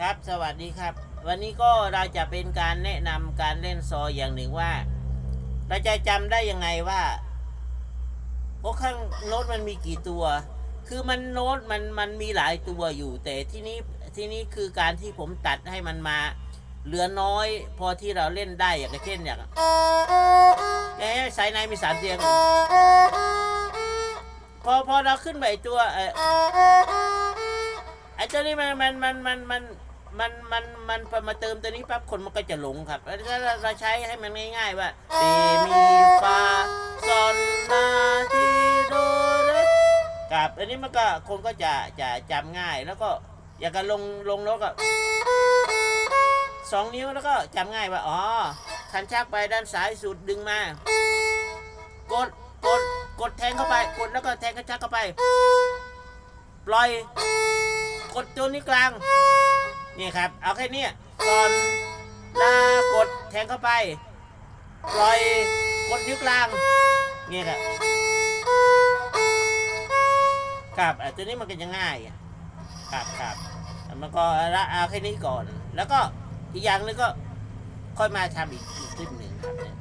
ครับสวัสดีครับ วันนี้ก็เราจะเป็นการแนะนำการเล่นซออย่างหนึ่งว่า เราจะจำได้ยังไงว่าเพราะข้างโน้ตมันมีกี่ตัว คือมันโน้ตมันมันมีหลายตัวอยู่ แต่ที่นี้ที่นี้คือการที่ผมตัดให้มันมา เหลือน้อย พอที่เราเล่นได้อย่างเช่นอย่างเอ๊ะสายในมีสามเสียงพอพอเราขึ้นไปตัวเออ ตัวนี้มันมันมันมันมันมันมันมันพอมาเติมตัวนี้ปั๊บคนมันก็จะหลงครับแล้วเราใช้ให้มันง่าย ๆ ว่าเดมีฟาซอนลาทีโดเรกับอันนี้มันก็คนก็จะจะจำง่ายแล้วก็อยากจะลงลงแล้วก็สองนิ้วแล้วก็จำง่ายว่าอ๋อคันชักไปด้านซ้ายสุดดึงมากดกดกดแทงเข้าไป กดแล้วก็แทงกระชักเข้าไป ปล่อย กดตัวนี้กลาง นี่ครับ เอาแค่เนี้ยก่อนลากดแทงเข้าไป ปล่อยกดนิ้วกลางนี่ครับครับอะตัวนี้มันก็จะง่ายอะครับครับมันก็ละเอาแค่นี้ก่อน แล้วก็อีกอย่างหนึงก็ค่อยมาทำอีกอีกคลิปหนึ่งครับเนี่ย